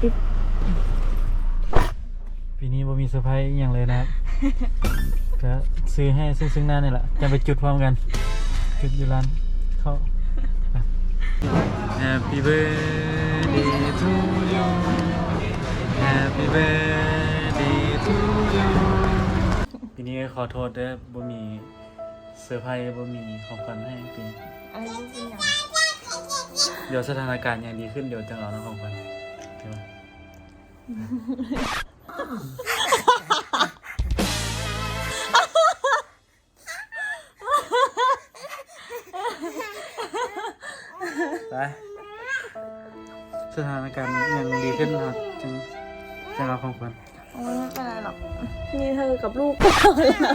ปิดปีนี้บ่มีเซอร์ไพรส์อหย่างเลยนะครับ ก็ซื้อให้ซึ่งซึ่งหน้านี่แหละจะไปจุดพร้อมกัน จุดอยู่ร้านเข้าไป Happy birthday to you Happy birthday to you ปีนี้ก็ขอโทษเด้อบ่มีเซอร์ไพรส์บ่มีของขวัญให้ปีนี้อะไรลูกเป็นอย่างเดี๋ยวสถานการณ์ยังดีขึ้นเดี๋ยวจะเอาน้องของขวัญเดี๋ยว ไปสถานการณ์ยังดีขึ้นนะครับจึงจะเอาของขวัญโอ้ยไม่เป็นไรหรอกมีเธอกับลูกก็พอแล้ว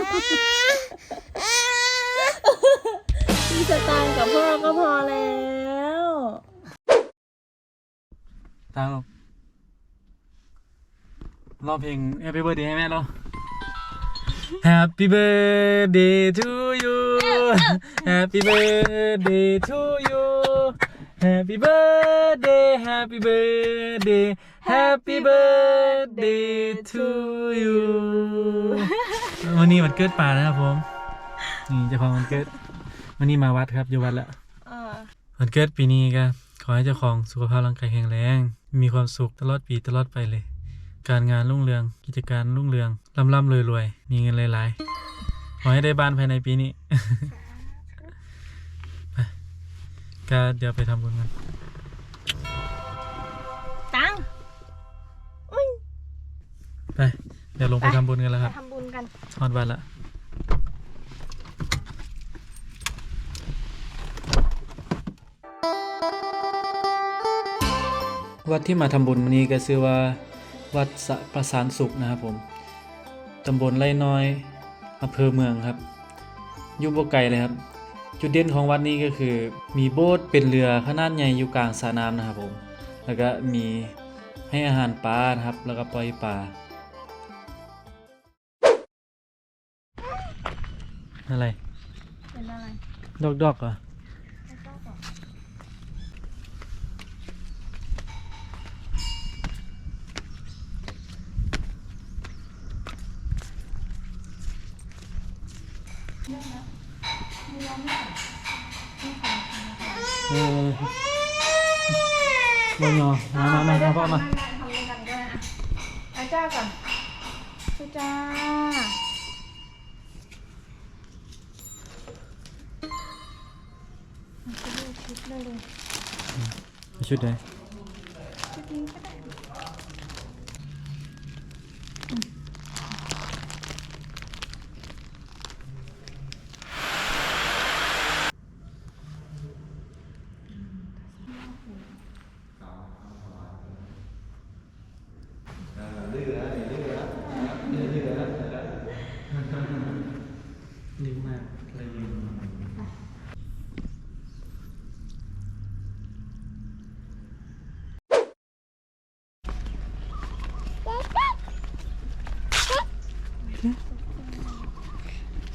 มีสตางค์กับพ่อก็พอแล้ว ตาม ร้องเพลง Happy Birthday ให้แม่เรา Happy birthday to you Happy birthday to you Happy birthday Happy birthday Happy birthday to you วันนี้วันเกิดป่านะครับผม นี่เจ้าของวันเกิด วันนี้มาวัดครับอยู่วัดแล้วเออวันเกิดปีนี้ก็ขอให้เจ้าของสุขภาพร่างกายแข็งแรง มีความสุขตลอดปีตลอดไปเลย การงานรุ่งเรือง กิจการรุ่งเรืองร่ำร่ำรวยรวยๆมีเงินหลายๆขอให้ได้บ้านภายในปีนี้ไปก็เดี๋ยวไปทำบุญกันตังค์อุ้ยไปเดี๋ยวลงไปทำบุญกันแล้วครับทำบุญกันฮอดวันละวัดที่มาทำบุญวันนี้ก็ชื่อว่า วัดสะประสานสุขนะครับผมตำบลไร่น้อยอำเภอเมืองครับอยู่บ่ไกลเลยครับ จุดเด่นของวัดนี้ก็คือมีโบสถ์เป็นเรือขนาดใหญ่อยู่กลางสระน้ำนะครับผมแล้วก็มีให้อาหารปลานะครับ แล้วก็ปล่อยปลาอะไร เป็นอะไร ดอกดอกเหรอ เอ อบนยอมามามามาพ่อมาทำบุญกันก็ได้อะอาจ้าก่อนอาจ้าเอาไปดูชุดเลยเลยชุดไหน ชุดนี้ก็ได้ นิ่มมากเลยยืน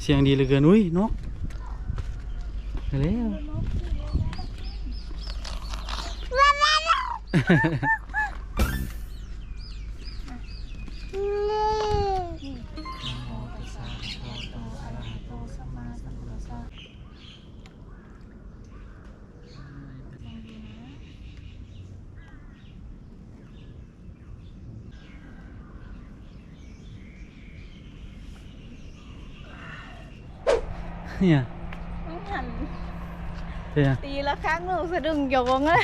เสียงดีเหลือเกิน อุ้ยนกไปแล้ว เนี่ยไม่หันเป็นยัง ตีละครั้งหนูสะดึงโยงเลย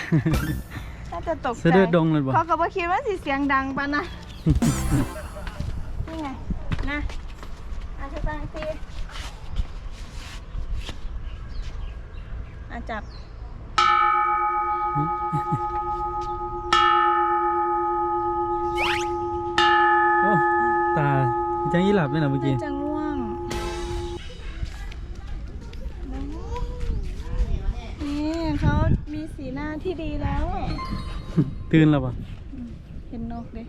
น่าจะตกใจสะดือดงเลยบ่เขาก็บ่คิดว่าสิเสียงดังปะนะนี่ไงนะอาจจะตั้งทีอาจับโอ้ตาจังยี่หลับเลยนะเมื่อกี้น่าจะง่ เขามีสีหน้าที่ดีแล้วตื่นแล้วปะเห็นนกดิ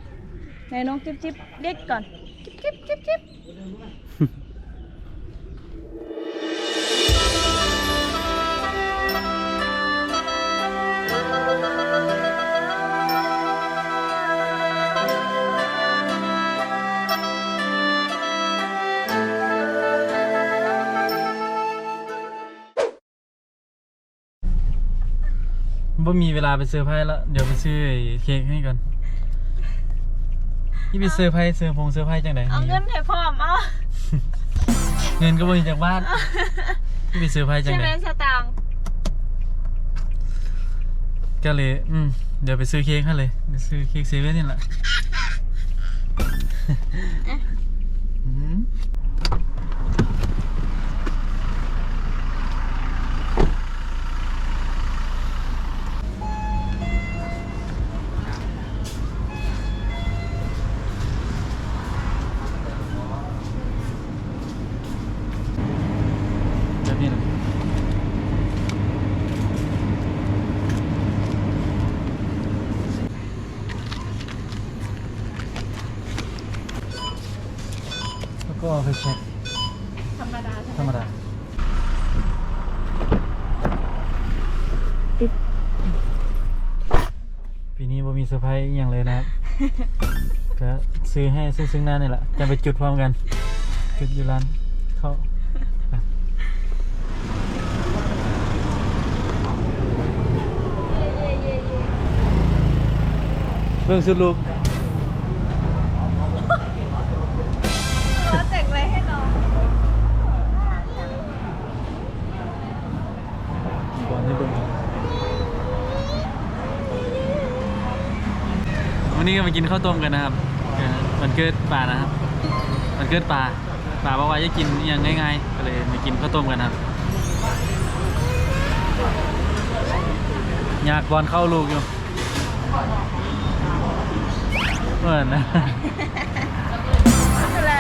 ในนกจิ๊บจิ๊บเรียกก่อน จิ๊บจิ๊บจิ๊บจิ๊บ บ่มีเวลาไปเซอร์ไพรส์แล้วเดี๋ยวไปซื้อไอ้เค้กให้ก่อนนี่ไปเซอร์ไพรส์เซอร์พงเซอร์ไพรส์จังไดเอาเงินให้พร้อมเอาเงินก็บ่มีจากบ้านนี่ไปเซอร์ไพรส์จังใช่ไดไหมสตางค์ก็เลยอืมเดี๋ยวไปซื้อเค้กให้เลยไปซื้อเค้กเซเว่นนี่แหละอืมแบบนี้นะแล้วก็เอา ไปเช็คธรรมดาใช่ไหมธรรมดาปีนี้บ่มีเซอร์ไพรส์อหย่างเลยนะครับ ก็ซื้อให้ซึ่งซึ่งหน้านี่แหละจะไปจุดพร้อมกัน จุดอยู่ร้านเขาไปเบิ่งสุดลูก มากินข้าวต้มกันนะครับเออวันเกิดป่านะครับวันเกิดป่าป่าบอกว่าจะกินอย่างง่ายๆก็เลยมากินข้าวต้มกันครับอยากบอลเข้าลูกอยู่เหมือนนะอะไร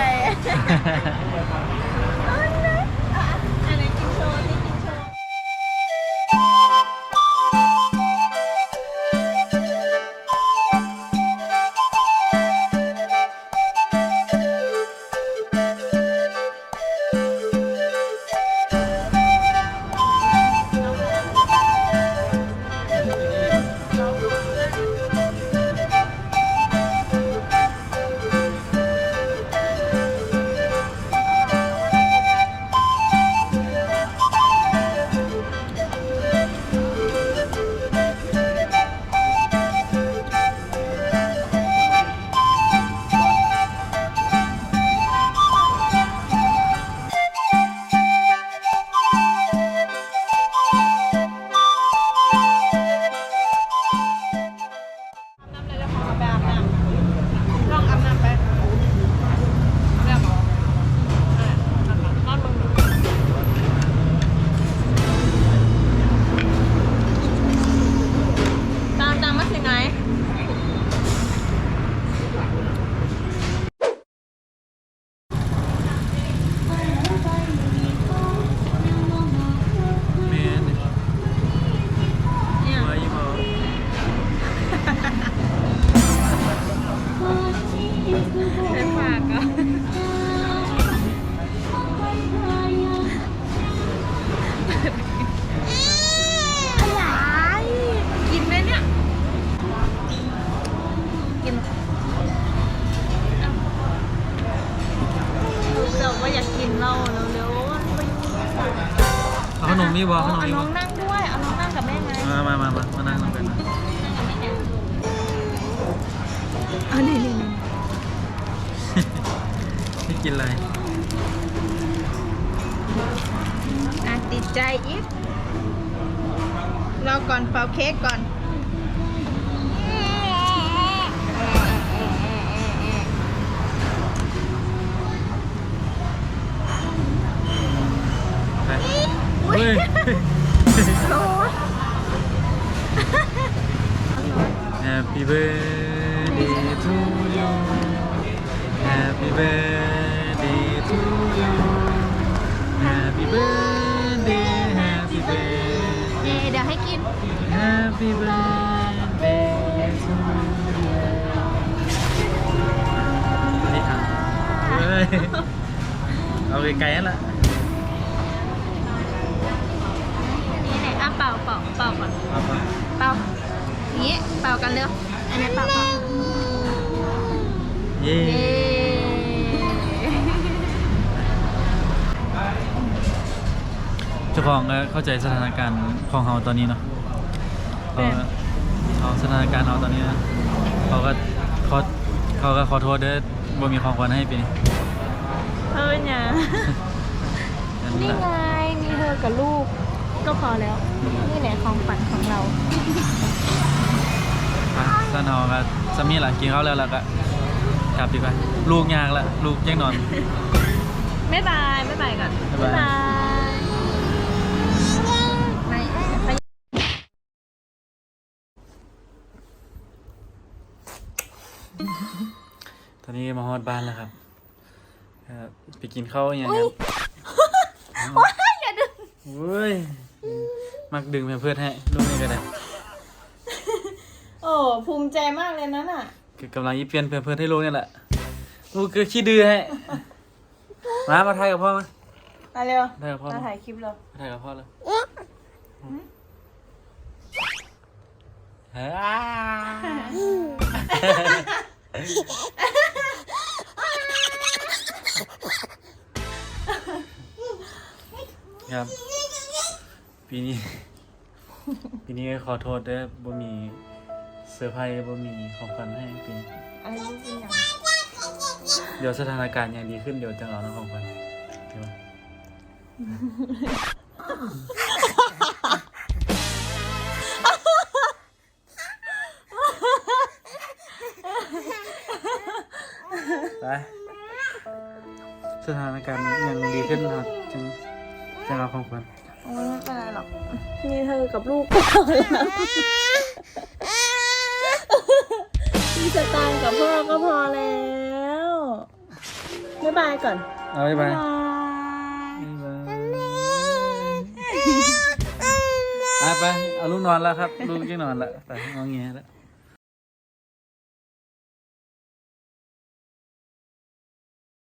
นมมีบ่ขนมเอามีน้บ่องนั่งด้วย เอาน้องนั่งกับแม่ไงมามามามามานั่งลงกันนะอันนี้นี่นี่นี่กินอะไรอะติดใจอีกรอก่อนเป่าเค้กก่อน ดี๋ยวให้กิน Happy birthday to you นี่อะเฮ้ยเอาไกลๆนั่นแหละนี่ไหนอะเป่าเป่าเป่าก่อนเอาไปเป่าอย่างนี้เป่ากันเร็วอันนี้เป่าเป่าเย้ เย้ เจ้าของก็เข้าใจสถานการณ์ของเราตอนนี้เนาะเขาเอาสถานการณ์เอาตอนนี้นะเขาก็เขาเขาก็ขอโทษเด้อบ่มีของขวัญให้ปีนี้เออเนี่ยนั่นนี่แหละไงมีเธอกับลูกก็พอแล้ว นี่แหละของฝันของเราไปสนอก็สามีล่ะกินข้าวแล้วแล้วก็กลับดีกว่าลูกยากละลูกยังนอนไม่บายไม่บายก่อน บ๊ายบาย นนี้มาฮอดบ้านแล้วครับครับไปกินข้าวอย่างครับอย่าดึงโอ้ยมักดึงเพื่อนให้ลูกนี่ก็ได้โอ้ภูมิใจมากเลยนั่นอะคือกำลังยิเปลี่ยนเพื่อนๆให้ลูกนี่แหละลูกก็ขี้ดื้อให้มามาถ่ายกับพ่อมามาเร็วถ่ายกับพ่อมามาถ่ายคลิปเราถ่ายกับพ่อเลยฮ่า ครับ ปีนี้ ปีนี้ก็ขอโทษด้วยบ่มีเซอร์ไพรส์บ่มีของขวัญให้ปีนี้อะไรรู้จริงยังเดี๋ยวสถานการณ์ยังดีขึ้นเดี๋ยวจะเอาน้องของขวัญเดี๋ยวไปสถานการณ์ยังดีขึ้นครับจึง จะเอาของขวัญโอ้ไม่เป็นไรหรอกมีเธอกับลูกก็พอแล้วมีสตางค์กับพ่อก็พอแล้วบ๊ายบายก่อนเอาไปไปบ๊ายบายไปไปเอาลูกนอนแล้วครับ ลูกยังนอนแล้วไปงอแงแล้ว